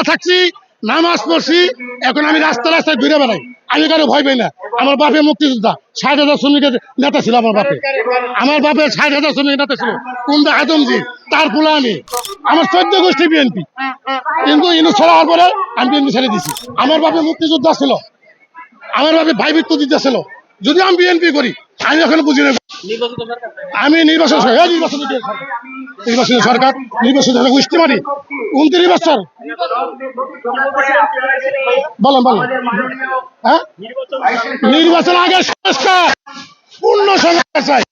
রোজা থাকছি, নামাজ পড়ছি, এখন আমি রাস্তা রাস্তায় ঘুরে বেড়াই। আমি কারও ভয় পাই না। আমার বাপে মুক্তিযোদ্ধা, ষাট হাজার শ্রমিকের নেতা ছিল আমার বাপে। আমার বাপের ষাট হাজার শ্রমিকের নেতা ছিল। কুন্দা আদমজি, তার পুলা আমি আমার চোদ্দ গোষ্ঠী বিএনপি কিন্তু ইনু ছড়া পরে আমি বিএনপি ছেড়ে দিছি। আমার বাপে মুক্তিযোদ্ধা ছিল। আমার বাপে ভাইবৃত্ত দিতেছিল যদি আমি বিএনপি করি, আমি এখন বুঝি না। আমি নির্বাচন নির্বাচন সরকার। সরকার উষ্টি উনত্রিশ বছর। বলেন বলেন। হ্যাঁ? নির্বাচন আগে পূর্ণ সংস্কার চাই।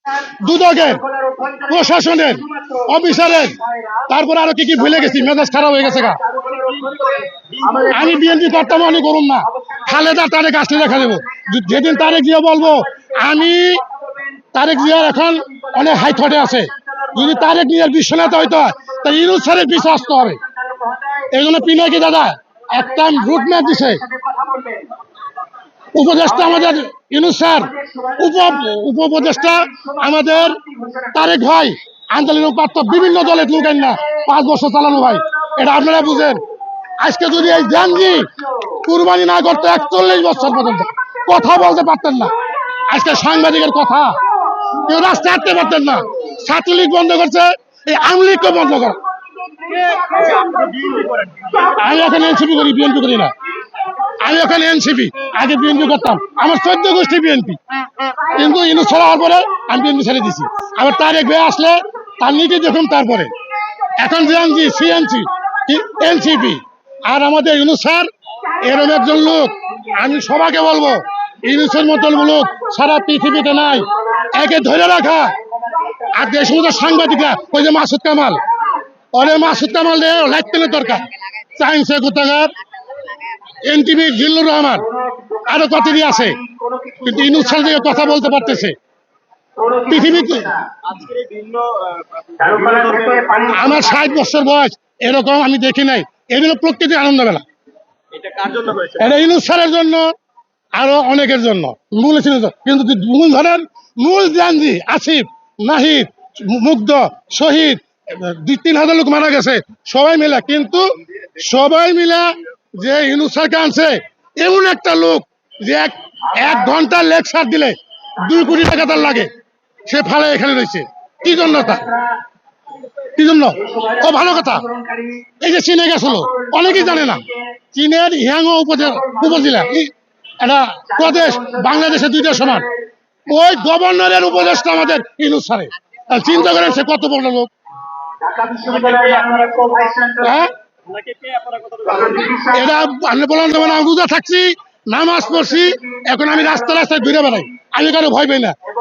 দুদকের, প্রশাসনের, অফিসারের। তারপর আরও কি কি ভুলে গেছি, মেজাজ খারাপ হয়ে গেছে গা। আমি বিএনপি করতাম আমি করুন না। খালেদা তারেক আসলে দেখা দেবো। যেদিন তারেক জিয়া বলব, আমি তারেক জিয়ার এখন অনেক হাই থটে আছে। যদি তারেক জিয়ার বিশ্ব নেতা হইতে হয় তা ইনুজ স্যারের পিছু আসতে হবে। এই জন্য পিনাকি দাদা, একটা রুট ম্যাপ দিছে। উপদেষ্টা আমাদের ইনুজ স্যার, উপ উপ উপদেষ্টা আমাদের তারেক ভাই আন্দোলন পাত্র বিভিন্ন দলে লুকেন না, পাঁচ বছর চালানো ভাই, এটা আপনারা বুঝেন। আজকে যদি এই জানজি কুরবানি না করতে, একচল্লিশ বছর পর্যন্ত, কথা বলতে পারতেন না। আজকে সাংবাদিকের কথা, কেউ রাস্তায় হাঁটতে পারতেন না। ছাত্রলীগ বন্ধ করছে, এই আমলিগকে বন্ধ করে। আমি এখন এনসিপি করি, বিএনপি করি না। আমি এখন এনসিপি, আগে বিএনপি করতাম। আমার চোদ্দ গোষ্ঠী বিএনপি। কিন্তু ইনু ছড়াওয়ার পরে আমি বিএনপি ছেড়ে দিছি। আবার তারেক ভাই আসলে, তার নিজে দেখুন তারপরে। এখন জিএনজি সিএনসি এনসিপি, আর আমাদের ইউনুস স্যার এরকম একজন লোক। আমি সবাকে বলব ইউনুসের মতন লোক সারা পৃথিবীতে নাই। একে ধরে রাখা। আর সাংবাদিকরা, ওই যে মাসুদ কামাল। মাসুদ কামাল দরকার। এনটিভি জিল্লুর রহমান। আরও আছে? কিন্তু ইনুস স্যার দিয়ে কথা বলতে পারতেছে। আমার ষাট বছর বয়স, এরকম আমি দেখি নাই। এগুলো প্রকৃতি আনন্দ মেলা এটা কার জন্য, আরও অনেকের জন্য। মূল। কিন্তু মূল ধরেন, মূল জানজি, আসিফ। নাহিদ মুগ্ধ, শহীদ, দুই তিন হাজার লোক মারা গেছে, সবাই মিলে। কিন্তু সবাই মিলে যে ইনুস স্যারকে আনছে, এমন একটা লোক যে এক এক ঘণ্টার লেকচার দিলে দুই কোটি টাকা তার লাগে। সে ফালে এখানে রয়েছে। কি জন্য তার কি জন্য? ও ভালো কথা। এই যে চীনে গেছিল, অনেকেই জানে না। চীনের ইয়াঙ্গো উপজেলা উপজেলা। একটা প্রদেশ বাংলাদেশের দুইটা সমান। ওই গভর্নরের উপদেশটা আমাদের ইনুস সারে। চিন্তা করেন সে কত বড় লোক? হ্যাঁ?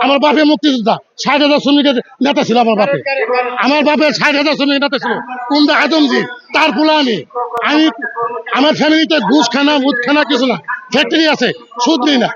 আমার বাপে মুক্তিযোদ্ধা, ষাট হাজার শ্রমিকের নেতা ছিল আমার বাপে। আমার বাপের ষাট হাজার শ্রমিকের নেতা ছিল। কুন্দা আদমজি, তার পুলা আমি আমি আমার ফ্যামিলিতে ঘুষ খানা মুদ খানা কিছু না। ফ্যাক্টরি আছে, সুদ নিই না।